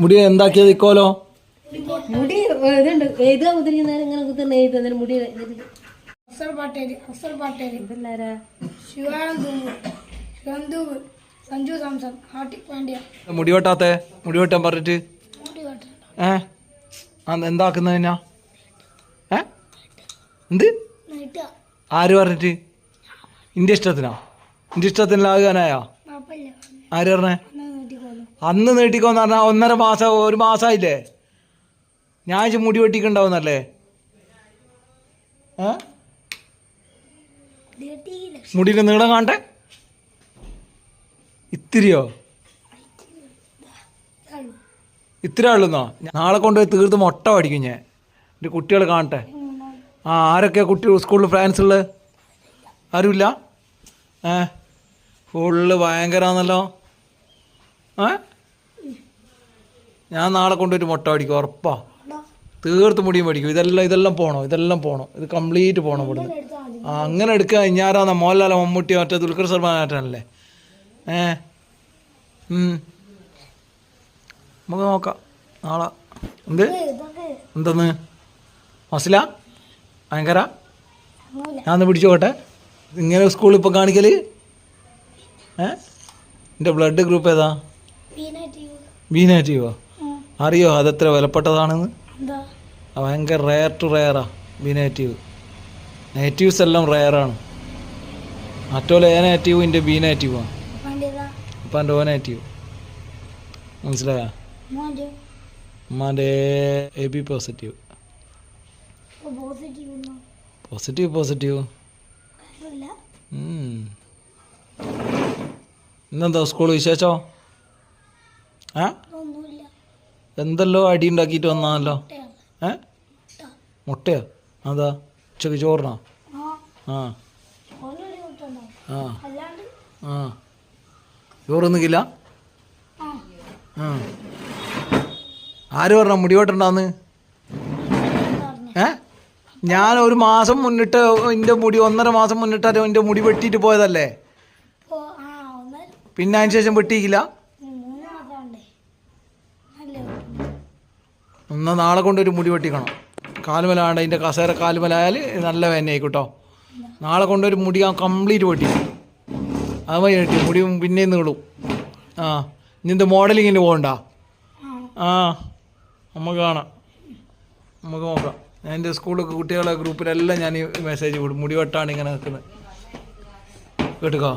മുടി എന്താക്കിയത് ഇക്കോലോ? മുടി ഇതുണ്ട്. എഴുതാ കുതിരിക്കുന്ന ഇങ്ങനെ കുത്തുന്ന എഴുതി എന്നിട്ട് മുടി അഫ്സൽ പട്ടേൽ അഫ്സൽ പട്ടേൽ ഇതല്ലാരാ? ശിവാനന്ദ് ശിവന്ദൂബ് സഞ്ജു സാംസൺ പാണ്ഡ്യ. മുടി വെട്ടാത്തെ? മുടി വെട്ടാൻ പറഞ്ഞിട്ട്? ഏ? എന്താക്കുന്ന ഏ? എന്ത്? ആര് പറഞ്ഞിട്ട്? ഇന്റെ ഇഷ്ടത്തിനാ? ഇന്റെ ഇഷ്ടത്തിനാകാനായോ? ആര് പറഞ്ഞേ? അന്ന് നീട്ടിക്കോന്ന്. പറഞ്ഞാൽ ഒന്നര മാസം ഒരു മാസമായില്ലേ ഞാൻ മുടി വെട്ടിക്കുണ്ടാവുന്നല്ലേ മുടിയിൽ നീളം കാണട്ടെ ഇത്തിരിയോ? ഇത്തിരി ഉള്ളുന്നോ നാളെ കൊണ്ടുപോയി തീർത്ത് മുട്ട പഠിക്കും ഞാൻ. എന്റെ കുട്ടികൾ കാണട്ടെ. ആ ആരൊക്കെയാണ് കുട്ടി സ്കൂളിൽ ഫ്രാൻസ് ഉള്ളത് ആരുമില്ല? ഏ? ഫുള്ള് ഭയങ്കരാന്നല്ലോ. ഏ? ഞാൻ നാളെ കൊണ്ടൊരു മുട്ട പഠിക്കും ഉറപ്പാ. തീർത്ത് മുടിയും പഠിക്കും ഇതെല്ലാം ഇതെല്ലാം പോണോ? ഇതെല്ലാം പോണോ? ഇത് കംപ്ലീറ്റ് പോണം ഇവിടുന്ന്. ആ അങ്ങനെ എടുക്കുക ഇഞ്ഞാരാന്ന മോഹൻലാല മമ്മൂട്ടി മറ്റേ ദുൽഖർ സൽമാൻ ആയിട്ടല്ലേ ഏ. നമുക്ക് നോക്കാം. നാളെ. എന്ത്? എന്തെന്ന്? മസില ഭയങ്കര? ഞാൻ ഒന്ന് പിടിച്ചോട്ടെ ഇങ്ങനെ സ്കൂളിൽ ഇപ്പോൾ കാണിക്കൽ ഏ? എന്റെ ബ്ലഡ് ഗ്രൂപ്പ് ഏതാ? നെഗറ്റീവ് ബി നെഗറ്റീവോ അറിയോ അതെത്ര വിലപ്പെട്ടതാണെന്ന്? ഭയങ്കര റെയർ ടു റെയറാ ബീനാറ്റീവ് നേറ്റീവ്സ് എല്ലാം റെയറാണ് മറ്റോലെ എ നേറ്റീവ് ഇന്റെ ബി പാണ്ഡ്യത അപ്പം എന്റെ ഓ നേറ്റീവ് മനസ്സിലായാ? ഉമ്മാന്റെ A B positive positive positive. ഇന്നെന്താ സ്കൂൾ വിശേഷോ? ഒന്നുമില്ല എന്തല്ലോ അടി ഉണ്ടാക്കിയിട്ട് വന്നാണല്ലോ? ഏ? മുട്ടയോ? അതാ ഉച്ചയ്ക്ക് ചോറിനോ? ആ. ആ. ആ. അല്ലാണ്ട് ആ. ആ ആ ആര് പറഞ്ഞ മുടി വെട്ടണ്ടാന്ന്? ഏ? ഞാൻ ഒരു മാസം മുന്നിട്ട് എന്റെ മുടി ഒന്നര മാസം മുന്നിട്ട് എന്റെ മുടി വെട്ടിയിട്ട് പോയതല്ലേ? ആ പിന്നെ അതിന് ശേഷം വെട്ടിയില്ല ഒന്ന് നാളെ കൊണ്ടൊരു മുടി വെട്ടിക്കണം. കാലുമലാണ്ട് അതിന്റെ കസേര കാലുമലായാൽ നല്ല വേനയായിക്കോട്ടോ. നാളെ കൊണ്ടൊരു മുടി കംപ്ലീറ്റ് വെട്ടി അത് മതി വെട്ടി മുടി പിന്നെയും നീളും. ആ നിന്റെ മോഡലിങ്ങിന് പോകണ്ട. ആ ആ നമുക്ക് കാണാം. നമുക്ക് നോക്കാം. ഞാൻ എന്റെ സ്കൂളിലൊക്കെ കുട്ടികളെ ഗ്രൂപ്പിലെല്ലാം ഞാൻ ഈ മെസ്സേജ് വിടും മുടി വെട്ടാണ് ഇങ്ങനെ നിൽക്കുന്നത്. കേട്ടുക്കോ?